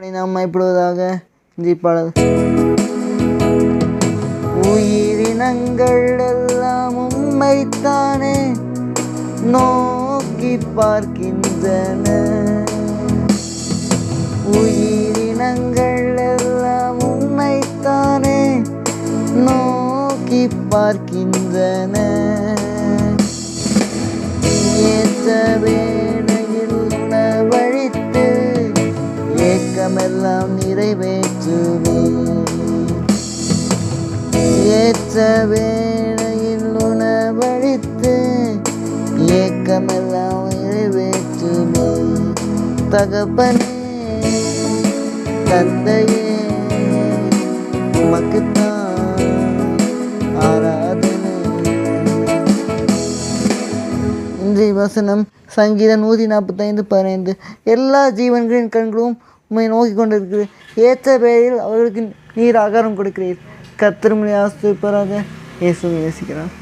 நாம் இப்பொழுதாக இந்த பாடல் உயிரினங்கள் எல்லாம் உம்மைத்தானே நோக்கி பார்க்கின்றன. உயிரினங்கள் எல்லாம் உம்மைத்தானே நோக்கி பார்க்கின்றன. ஏற்றவே ஏக்கமெல்லாம் நிறைவேற்றுவே ஏற்ற வேளையில் உணவழித்து ஏக்கமெல்லாம் நிறைவேற்றுவே தகப்பனே தந்தையே உமக்குத்தான் ஆராதனை. இன்றைய வசனம் சங்கீதம் நூற்றி நாற்பத்தைந்து பதினைந்து எல்லா ஜீவன்களின் கண்களும் உண்மை நோக்கி கொண்டிருக்கிறது ஏற்ற பெயரில் அவர்களுக்கு நீர் ஆகாரம் கொடுக்கிறீர். கத்திரமணி ஆசிரியப்பராக இயேசு நேசிக்கிறார்